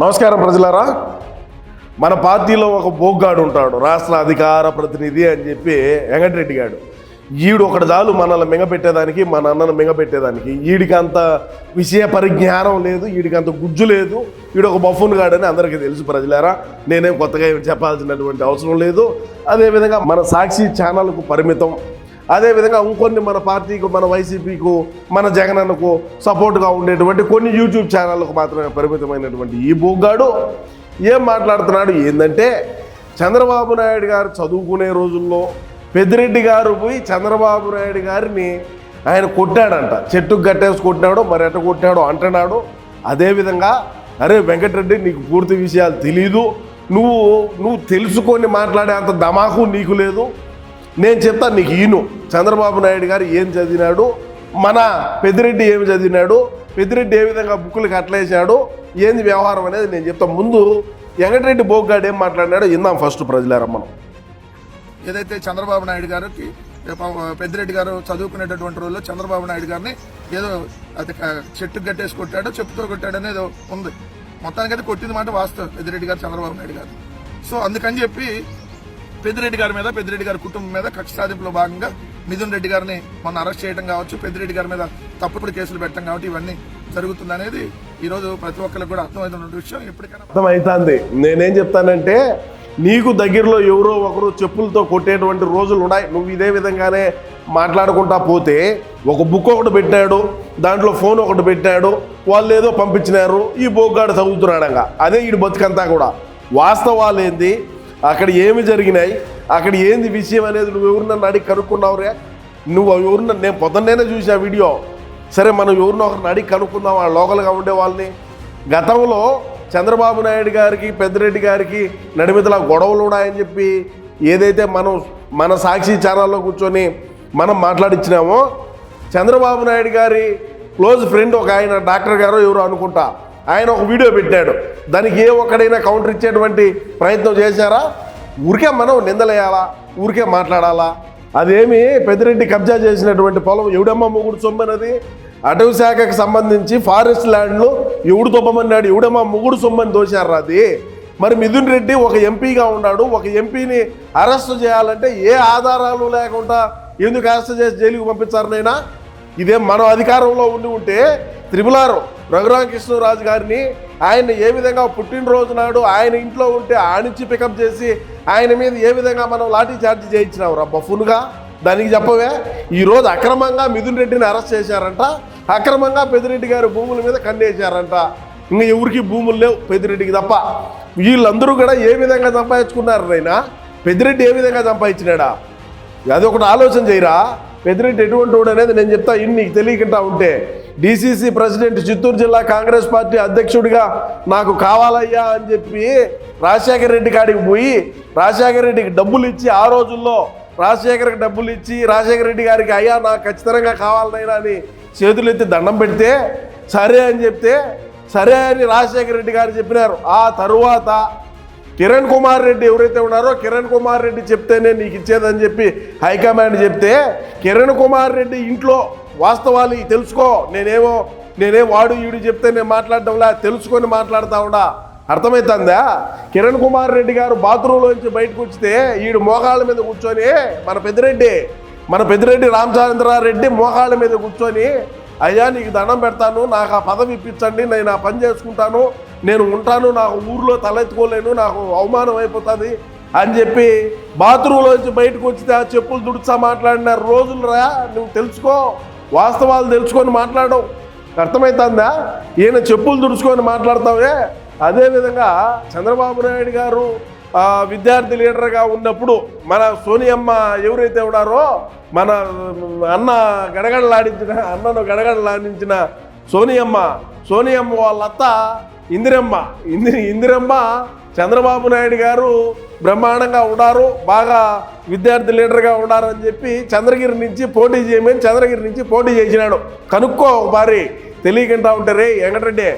నమస్కారం ప్రజలారా. మన పార్టీలో ఒక బోగ్గాడు ఉంటాడు రాష్ట్ర అధికార ప్రతినిధి అని చెప్పి వెంకటరెడ్డి గాడు ఈడు ఒకటి చాలు మనల్ని మింగపెట్టేదానికి మన అన్నను మింగపెట్టేదానికి ఈడికి అంత విషయ పరిజ్ఞానం లేదు ఈడికి అంత గుజ్జు లేదు. ఈడు ఒక బఫున్ గాడని అందరికీ తెలుసు ప్రజలారా. నేనేం కొత్తగా చెప్పాల్సినటువంటి అవసరం లేదు. అదేవిధంగా మన సాక్షి ఛానల్కు పరిమితం అదేవిధంగా ఇంకొన్ని మన పార్టీకు మన వైసీపీకు మన జగనన్నకు సపోర్ట్గా ఉండేటువంటి కొన్ని యూట్యూబ్ ఛానళ్ళకు మాత్రమే పరిమితమైనటువంటి ఈ బోగ్గాడు ఏం మాట్లాడుతున్నాడు? ఏంటంటే చంద్రబాబు నాయుడు గారు చదువుకునే రోజుల్లో పెద్దిరెడ్డి గారు పోయి చంద్రబాబు నాయుడు గారిని ఆయన కొట్టాడంట. చెట్టుకు కట్టేసి కొట్టినాడు మరి ఎట్ట కొట్టాడో అంటున్నాడు. అదేవిధంగా అరే వెంకటరెడ్డి నీకు పూర్తి విషయాలు తెలీదు. నువ్వు నువ్వు తెలుసుకొని మాట్లాడే అంత దమాకు నీకు లేదు. నేను చెప్తా నీకు ఈను చంద్రబాబు నాయుడు గారు ఏం చదివినాడు? మన పెద్దిరెడ్డి ఏమి చదివినాడు? పెద్దిరెడ్డి ఏ విధంగా బుక్కులు కట్టలేసాడు ఏంది వ్యవహారం అనేది నేను చెప్తా. ముందు వెంకటరెడ్డి బోగ్గాడు ఏం మాట్లాడినాడో ఇందాం ఫస్ట్ ప్రజలారా మనం. ఏదైతే చంద్రబాబు నాయుడు గారికి పెద్దిరెడ్డి గారు చదువుకునేటటువంటి రోజుల్లో చంద్రబాబు నాయుడు గారిని ఏదో అది చెట్టు కట్టేసి కొట్టాడో చెప్పుతో కొట్టాడు అనేది ఉంది. మొత్తానికి అయితే కొట్టింది మాట వాస్తవం పెద్దిరెడ్డి గారు చంద్రబాబు నాయుడు గారు. సో అందుకని చెప్పి పెద్దిరెడ్డి గారి మీద పెద్దిరెడ్డి గారి కుటుంబం మీద కక్ష సాధింపులో భాగంగా మిథున్ రెడ్డి గారిని మొన్న అరెస్ట్ చేయడం కావచ్చు పెద్దిరెడ్డి గారి మీద తప్పుడు కేసులు పెట్టడం కాబట్టి ఇవన్నీ జరుగుతుంది అనేది ఈ రోజు ప్రతి ఒక్కరికి కూడా అర్థమవుతున్న విషయం. ఎప్పటికైనా అర్థమవుతుంది నేనేం చెప్తానంటే నీకు దగ్గరలో ఎవరో ఒకరు చెప్పులతో కొట్టేటువంటి రోజులు ఉన్నాయి. నువ్వు ఇదే విధంగానే మాట్లాడుకుంటా పోతే ఒక బుక్ ఒకటి పెట్టాడు దాంట్లో ఫోన్ ఒకటి పెట్టాడు వాళ్ళు ఏదో పంపించినారు ఈ బోగ్గాడు చదువుతున్నాడంగా. అదే ఈ బతుకంతా కూడా. వాస్తవాలు ఏంది అక్కడ ఏమి జరిగినాయి? అక్కడ ఏంది విషయం అనేది నువ్వు ఎవరినన్ను అడిగి కనుక్కున్నావురే? నువ్వు ఎవరిన నేను పొద్దున్నేనే చూసా వీడియో. సరే మనం ఎవరినో ఒకరిని అడిగి కనుక్కుందాం ఆ లోకల్గా ఉండే వాళ్ళని. గతంలో చంద్రబాబు నాయుడు గారికి పెద్దిరెడ్డి గారికి నడిమిదల గొడవలు ఉన్నాయని చెప్పి ఏదైతే మనం మన సాక్షి ఛానల్లో కూర్చొని మనం మాట్లాడించినామో చంద్రబాబు నాయుడు గారి క్లోజ్ ఫ్రెండ్ ఒక ఆయన డాక్టర్ గారు ఎవరు అనుకుంటా. ఆయన ఒక వీడియో పెట్టాడు. దానికి ఏ ఒక్కడైనా కౌంటర్ ఇచ్చేటువంటి ప్రయత్నం చేశారా? ఊరికే మనం నిందలేయాలా? ఊరికే మాట్లాడాలా? అదేమి పెద్దిరెడ్డి కబ్జా చేసినటువంటి పొలం ఎవడమ్మ మొగుడు సొమ్మనది? అటవీ శాఖకు సంబంధించి ఫారెస్ట్ ల్యాండ్లో ఎవడు తొప్పమన్నాడు? ఎవడమ్మ ముగుడు సొమ్మని దోశారు అది? మరి మిథున్ రెడ్డి ఒక ఎంపీగా ఉన్నాడు. ఒక ఎంపీని అరెస్ట్ చేయాలంటే ఏ ఆధారాలు లేకుండా ఎందుకు అరెస్ట్ చేసి జైలుకు పంపించారు నైనా? ఇదే మనం అధికారంలో ఉండి ఉంటే త్రిపులారు రఘురామకృష్ణరాజు గారిని ఆయన ఏ విధంగా పుట్టినరోజు నాడు ఆయన ఇంట్లో ఉంటే ఆనించి పికప్ చేసి ఆయన మీద ఏ విధంగా మనం లాఠీ చార్జ్ చేయించినావు రా బఫున్గా? దానికి చెప్పవే? ఈరోజు అక్రమంగా మిథున్ రెడ్డిని అరెస్ట్ చేశారంట. అక్రమంగా పెద్దిరెడ్డి గారి భూముల మీద కన్నేశారంట. ఇంకా ఎవరికి భూములు లేవు పెద్దిరెడ్డికి తప్ప. వీళ్ళందరూ కూడా ఏ విధంగా సంపాదించుకున్నారు నైనా పెద్దిరెడ్డి ఏ విధంగా సంపాదించినాడా? అది ఒకటి ఆలోచన చేయరా? పెద్దిరెడ్డి ఎటువంటి వాడు అనేది నేను చెప్తా ఇన్ని నీకు తెలియకుండా ఉంటే. డీసీసీ ప్రెసిడెంట్ చిత్తూరు జిల్లా కాంగ్రెస్ పార్టీ అధ్యక్షుడిగా నాకు కావాలయ్యా అని చెప్పి రాజశేఖర రెడ్డి కాడికి పోయి రాజశేఖర రెడ్డికి డబ్బులు ఇచ్చి ఆ రోజుల్లో రాజశేఖర్కి డబ్బులు ఇచ్చి రాజశేఖర రెడ్డి గారికి అయ్యా నాకు ఖచ్చితంగా కావాలనైనా అని చేతులు ఎత్తి దండం పెడితే సరే అని చెప్తే సరే అని రాజశేఖర రెడ్డి గారు చెప్పినారు. ఆ తరువాత కిరణ్ కుమార్ రెడ్డి ఎవరైతే ఉన్నారో కిరణ్ కుమార్ రెడ్డి చెప్తేనే నీకు ఇచ్చేదని చెప్పి హైకమాండ్ చెప్తే కిరణ్ కుమార్ రెడ్డి ఇంట్లో వాస్తవాలు తెలుసుకో. నేనేమో నేనే వాడు ఈడు చెప్తే నేను మాట్లాడటంలా తెలుసుకొని మాట్లాడుతా ఉండా. అర్థమవుతుందా కిరణ్ కుమార్ రెడ్డి గారు బాత్రూంలోంచి బయటకు వచ్చితే ఈడు మోకాళ్ళ మీద కూర్చొని మన పెద్దిరెడ్డి మన పెద్దిరెడ్డి రామచంద్రారెడ్డి మోకాళ్ళ మీద కూర్చొని అయ్యా నీకు దండం పెడతాను నాకు ఆ పదవి ఇప్పించండి నేను ఆ పని చేసుకుంటాను నేను ఉంటాను నాకు ఊర్లో తలెత్తుకోలేను నాకు అవమానం అయిపోతుంది అని చెప్పి బాత్రూంలోంచి బయటకు వచ్చితే ఆ చెప్పులు దుడుచా మాట్లాడిన రోజులు రా నువ్వు తెలుసుకో. వాస్తవాలు తెలుసుకొని మాట్లాడడం అర్థమవుతుందా ఈయన చెప్పులు దుడుచుకొని మాట్లాడతావే అదేవిధంగా చంద్రబాబు నాయుడు గారు విద్యార్థి లీడర్గా ఉన్నప్పుడు మన సోనియమ్మ ఎవరైతే ఉన్నారో మన అన్న గడగడలాడించిన అన్నను గడగడలాడించిన సోనియమ్మ సోనియమ్మ వాళ్ళత్త ఇందిరమ్మ. ఇంది ఇందిరమ్మ చంద్రబాబు నాయుడు గారు బ్రహ్మాండంగా ఉన్నారు బాగా విద్యార్థి లీడర్గా ఉన్నారని చెప్పి చంద్రగిరి నుంచి పోటీ చేయమని చంద్రగిరి నుంచి పోటీ చేసినాడు. కనుక్కో ఒకసారి తెలియకుండా ఉంటారే వెంకటరెడ్డి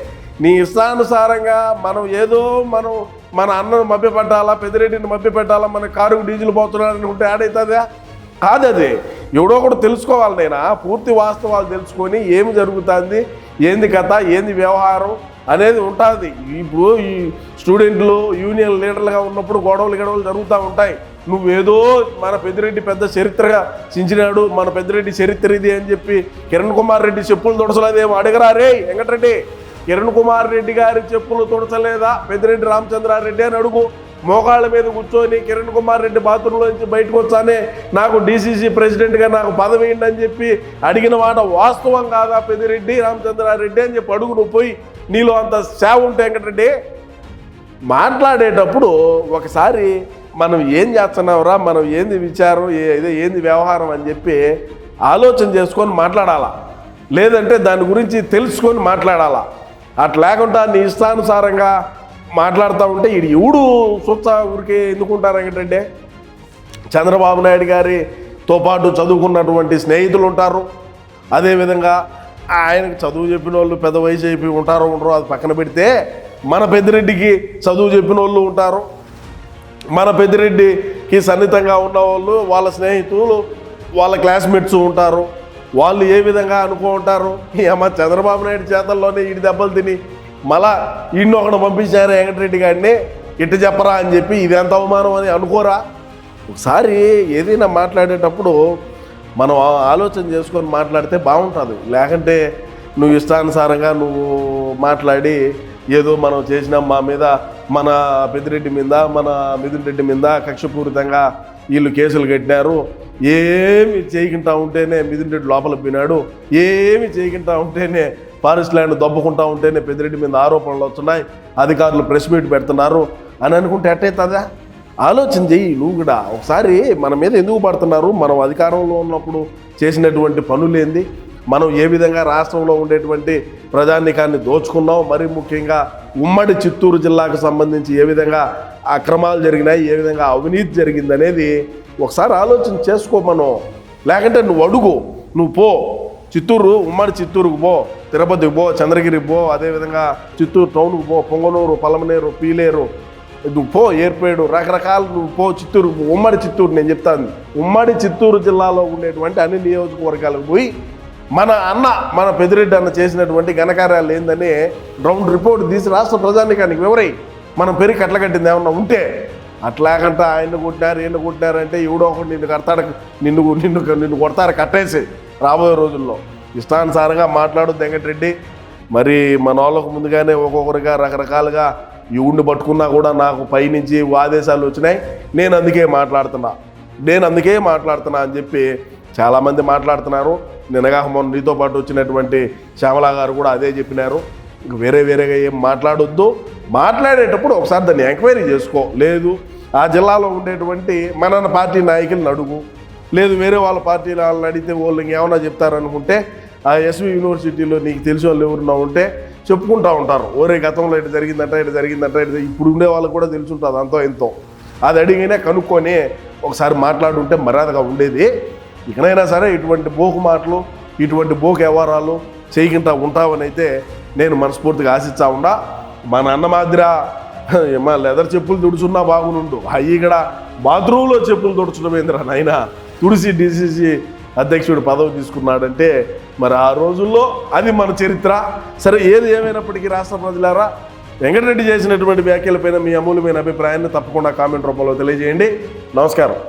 నీ ఇష్టానుసారంగా మనం ఏదో మనం మన అన్నను మభ్యపెట్టాలా పెద్దిరెడ్డిని మభ్యపెట్టాలా మన కారుకు డీజిల్ పోతున్నాడు అనుకుంటే ఆడవుతుందా కాదు అది ఎవడో ఒకటి తెలుసుకోవాలి నేను? పూర్తి వాస్తవాలు తెలుసుకొని ఏమి జరుగుతుంది? ఏంది కథ ఏంది వ్యవహారం అనేది ఉంటుంది. ఇప్పుడు ఈ స్టూడెంట్లు యూనియన్ లీడర్లుగా ఉన్నప్పుడు గొడవలు గొడవలు జరుగుతూ ఉంటాయి. నువ్వేదో మన పెద్దిరెడ్డి పెద్ద చరిత్రగా చించినాడు మన పెద్దిరెడ్డి చరిత్ర ఇది అని చెప్పి కిరణ్ కుమార్ రెడ్డి చెప్పులు దొడసలేదేమో అడగరా రే వెంకటరెడ్డి. కిరణ్ కుమార్ రెడ్డి గారి చెప్పులు తుడచలేదా? పెద్దిరెడ్డి రామచంద్రారెడ్డి అని అడుగు. మోకాళ్ళ మీద కూర్చొని కిరణ్ కుమార్ రెడ్డి బాత్రూంలో నుంచి బయటకు వచ్చానే నాకు డీసీసీ ప్రెసిడెంట్గా నాకు పదవి ఏంటి అని చెప్పి అడిగిన మాట వాస్తవం కాదా పెద్దిరెడ్డి రామచంద్రారెడ్డి అని చెప్పి అడుగు నువ్వు పోయి నీలో అంత సేవ ఉంటే వెంకటరెడ్డి మాట్లాడేటప్పుడు ఒకసారి మనం ఏం చేస్తున్నావురా మనం ఏంది విచారం ఏ- ఇదే ఏంది వ్యవహారం అని చెప్పి ఆలోచన చేసుకొని మాట్లాడాలా? లేదంటే దాని గురించి తెలుసుకొని మాట్లాడాలా? అట్లా లేకుండా నీ ఇష్టానుసారంగా మాట్లాడుతూ ఉంటే ఇది ఎవడు సొచ్చ ఊరికే ఎందుకుంటారు ఏంటంటే చంద్రబాబు నాయుడు గారితో పాటు చదువుకున్నటువంటి స్నేహితులు ఉంటారు. అదేవిధంగా ఆయనకు చదువు చెప్పిన వాళ్ళు పెద్ద వయసు చెప్పి ఉంటారో ఉండరు అది పక్కన పెడితే మన పెద్దిరెడ్డికి చదువు చెప్పిన వాళ్ళు ఉంటారు. మన పెద్దిరెడ్డికి సన్నిహితంగా ఉన్న వాళ్ళు వాళ్ళ స్నేహితులు వాళ్ళ క్లాస్మేట్స్ ఉంటారు. వాళ్ళు ఏ విధంగా అనుకో ఉంటారు ఈ అమ్మ చంద్రబాబు నాయుడు చేతల్లోనే ఇడి దెబ్బలు తిని మళ్ళా ఇన్ని ఒకడు పంపించారు వెంకటరెడ్డి గారిని? ఇట్ట చెప్పరా అని చెప్పి ఇది ఎంత అవమానం అని అనుకోరా? ఒకసారి ఏదైనా మాట్లాడేటప్పుడు మనం ఆలోచన చేసుకొని మాట్లాడితే బాగుంటుంది. లేకంటే నువ్వు ఇష్టానుసారంగా నువ్వు మాట్లాడి ఏదో మనం చేసిన మా మీద మన పెద్దిరెడ్డి మీద మన మిథున్ రెడ్డి మీద కక్షపూరితంగా వీళ్ళు కేసులు కట్టినారు. ఏమి చేయకుండా ఉంటేనే మిదిరెడ్డి లోపల పోయినాడు. ఏమి చేయకుండా ఉంటేనే ఫారెస్ట్ ల్యాండ్ దొబ్బకుంటా ఉంటేనే పెద్దిరెడ్డి మీద ఆరోపణలు వస్తున్నాయి. అధికారులు ప్రెస్ మీట్ పెడుతున్నారు. అని అనుకుంటే ఎట్టయితుందా ఆలోచన చెయ్యి నువ్వు కూడా. ఒకసారి మన మీద ఎందుకు పడుతున్నారు? మనం అధికారంలో ఉన్నప్పుడు చేసినటువంటి పనులేంది మనం ఏ విధంగా రాష్ట్రంలో ఉండేటువంటి ప్రజానికాన్ని దోచుకున్నాం? మరి ముఖ్యంగా ఉమ్మడి చిత్తూరు జిల్లాకు సంబంధించి ఏ విధంగా అక్రమాలు జరిగినాయి ఏ విధంగా అవినీతి జరిగింది అనేది ఒకసారి ఆలోచన చేసుకో మనం. లేకంటే నువ్వు అడుగు నువ్వు పో. చిత్తూరు ఉమ్మడి చిత్తూరుకు పో తిరుపతికి పో చంద్రగిరికి పో అదేవిధంగా చిత్తూరు టౌన్కు పో పొంగనూరు పలమనేరు పీలేరు నువ్వు పో ఏర్పేడు రకరకాల నువ్వు పో చిత్తూరు ఉమ్మడి చిత్తూరు నేను చెప్తాను. ఉమ్మడి చిత్తూరు జిల్లాలో ఉండేటువంటి అన్ని నియోజకవర్గాలకు పోయి మన అన్న మన పెదిరెడ్డి అన్న చేసినటువంటి ఘనకార్యాలు ఏందని రౌండ్ రిపోర్ట్ తీసి రాష్ట్ర ప్రజానికానికి వివరై మనం పెరిగి కట్టగట్టింది ఏమన్నా ఉంటే అట్లాగంటే ఆయన కొట్టినారు ఈయన కొట్టినారు అంటే ఎవడో ఒకటి నిన్ను కడతాడు నిన్ను నిన్ను నిన్ను కొడతారు కట్టేసి రాబోయే రోజుల్లో. ఇష్టానుసారంగా మాట్లాడు వెంకటరెడ్డి మరి మన వాళ్ళకు ముందుగానే ఒక్కొక్కరిగా రకరకాలుగా ఇవుడిని పట్టుకున్నా కూడా నాకు పైనుంచి ఆదేశాలు వచ్చినాయి. నేను అందుకే మాట్లాడుతున్నా. నేను అందుకే మాట్లాడుతున్నా అని చెప్పి చాలామంది మాట్లాడుతున్నారు. నిన్నగా మొన్న నీతో పాటు వచ్చినటువంటి శ్యామలా గారు కూడా అదే చెప్పినారు. ఇంక వేరే వేరేగా ఏం మాట్లాడొద్దు. మాట్లాడేటప్పుడు ఒకసారి దాన్ని ఎంక్వైరీ చేసుకో. లేదు ఆ జిల్లాలో ఉండేటువంటి మన పార్టీ నాయకులను అడుగు. లేదు వేరే వాళ్ళ పార్టీ వాళ్ళని అడిగితే వాళ్ళు ఇంకేమన్నా చెప్తారనుకుంటే ఆ ఎస్వి యూనివర్సిటీలో నీకు తెలిసిన వాళ్ళు ఎవరున్నా ఉంటే చెప్పుకుంటా ఉంటారు. ఓరే గతంలో ఇటు జరిగిందంట ఇటు జరిగిందంట ఇటు ఇప్పుడు ఉండే వాళ్ళకి కూడా తెలిసి ఉంటుంది అంతో ఎంతో అది అడిగినే కనుక్కొని ఒకసారి మాట్లాడుంటే మర్యాదగా ఉండేది. ఇకనైనా సరే ఇటువంటి బోకు మాటలు ఇటువంటి బోకు వ్యవహారాలు చేయకుండా ఉంటావనైతే అయితే నేను మనస్ఫూర్తిగా ఆశిస్తా ఉండా మా నాన్న మాదిర మా లెదర్ చెప్పులు తుడుచున్నా బాగునుండు. అయ్యి ఇక్కడ బాత్రూంలో చెప్పులు తుడుచడం ఏందిరా నాయన? తుడిసి డిసిసి అధ్యక్షుడు పదవి తీసుకున్నాడంటే మరి ఆ రోజుల్లో అది మన చరిత్ర. సరే ఏది ఏమైనప్పటికీ రాష్ట్ర ప్రజలారా వెంకటరెడ్డి చేసినటువంటి వ్యాఖ్యలపైన మీ అమూల్యమైన అభిప్రాయాన్ని తప్పకుండా కామెంట్ రూపంలో తెలియజేయండి. నమస్కారం.